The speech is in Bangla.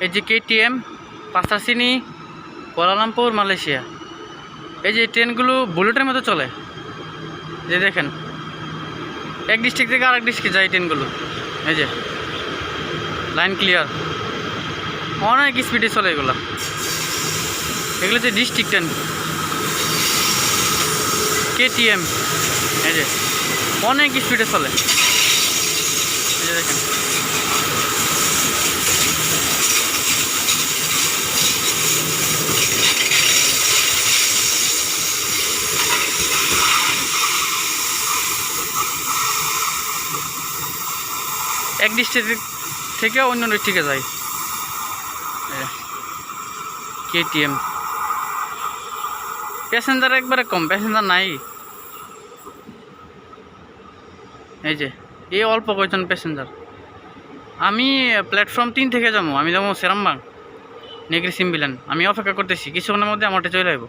এই যে কেটিএম পাঁচটাচিনি কোয়ালালামপুর মালয়েশিয়া এই যে ট্রেনগুলো বুলেটের মতো চলে। যে দেখেন। এক ডিস্ট্রিক্ট থেকে আরেক ডিস্ট্রিক্টে যায় ট্রেনগুলো। এই যে। লাইন ক্লিয়ার অনেক স্পিডে চলে এগুলো। এগুলো যে ডিস্ট্রিক্ট ট্রেন কেটিএম এই যে। অনেক স্পিডে চলে। এক ডিস্ট্রিক্ট থেকে অন্য ডিস্ট্রিক্টে যাই। কেটিএম প্যাসেঞ্জার একবারে কম প্যাসেঞ্জার নাই। এই যে, এই অল্প কয়জন প্যাসেঞ্জার আমি প্ল্যাটফর্ম তিন থেকে যাব, আমি যাব সেরামবাং নেগরি সিমবিলান আমি অপেক্ষা করতেছি, কিছুক্ষণের মধ্যে আমার চলে আসব